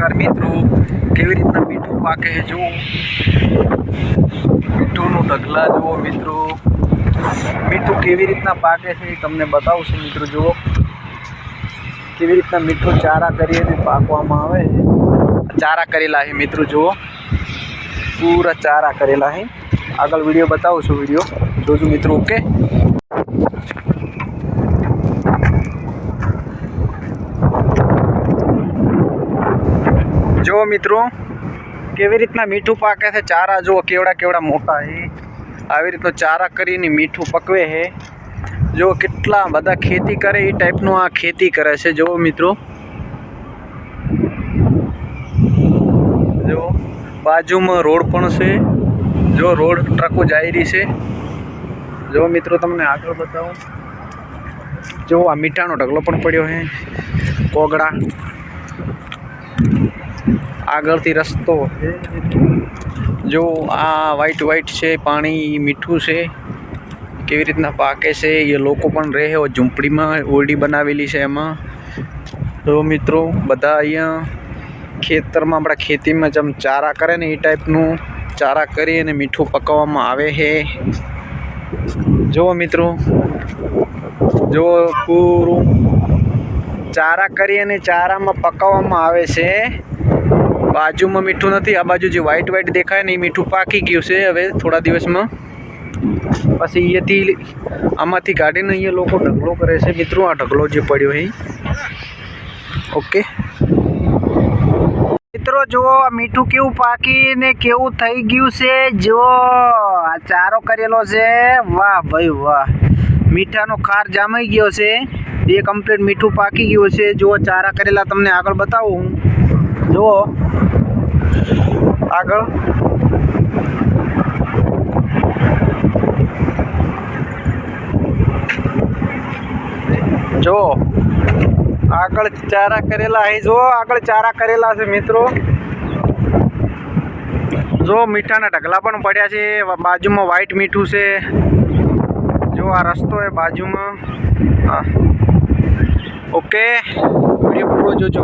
નમસ્કાર મિત્રો. કેવી રીતના મીઠું પાકે છે? જુઓ. મીઠુંનું ઢગલા જુઓ મિત્રો. મીઠું કેવી રીતના પાકે છે એ તમને બતાવશું મિત્રો, જુઓ. કેવી રીતના મીઠું ચારા કરીને પાકવામાં આવે. છે ચારા કરેલા છે મિત્રો, જુઓ. પૂરા ચારા કરેલા છે. આગળ વીડિયો બતાવું છું વીડિયો. જોજો મિત્રો, ઓકે? જો મિત્રો, કેવી રીતના મીઠું પાકે છે? ચારા જુઓ કેવડા કેવડા મોટા છે. આવી રીતનું ચારા કરીને મીઠું પકવે છે. જો કેટલા બધા ખેતી કરે, એ ટાઈપનું આ ખેતી કરે છે. જુઓ મિત્રો. જો બાજુમાં રોડ પણ છે. જો રોડ ટ્રકો જાય રહી છે. જો મિત્રો, તમને આગળ બતાવું. જો આ મીઠાનો ઢગલો પણ પડ્યો છે. કોગળા. આગળથી રસ્તો. જો આ વ્હાઈટ વ્હાઈટ છે, પાણી મીઠું છે, કેવી રીતના પાકે છે, એ લોકો પણ રહે ઝૂંપડીમાં ઓરડી બનાવેલી છે એમાં. તો મિત્રો, બધા અહીંયા ખેતરમાં, આપણા ખેતીમાં જેમ ચારા કરે ને એ ટાઈપનું ચારા કરી અને મીઠું પકવવામાં આવે છે. જુઓ મિત્રો, જો પૂરું ચારા કરી અને ચારામાં પકવવામાં આવે છે. બાજુમાં મીઠું નથી, આ બાજુ જે વ્હાઈટ વ્હાઈટ દેખાય ને એ મીઠું પાકી ગયું છે હવે થોડા દિવસમાં. પછી અહીંયાથી આમાંથી કાઢીને અહીંયા લોકો ઢગલો કરે છે. મિત્રો, આ ઢગલો જે પડ્યો અહીં ઓકે મિત્રો, જુઓ મીઠું કેવું પાકીને કેવું થઈ ગયું છે. જુઓ, આ ચારો કરેલો છે. વાહ ભાઈ વાહ. મીઠાનો ખાર જામાઈ ગયો છે. એ કમ્પ્લીટ મીઠું પાકી ગયું છે. જુઓ, ચારા કરેલા તમને આગળ બતાવું હું. જુઓ. આગળ. જુઓ. આગળ ચારા કરેલા, અહીં જુઓ, આગળ ચારા કરેલા છે મિત્રો. જો મીઠાના ઢગલા પણ પડ્યા છે. બાજુમાં વ્હાઈટ મીઠું છે. જો આ રસ્તો એ બાજુમાં. ઓકે. વીડિયો પૂરો જોજો.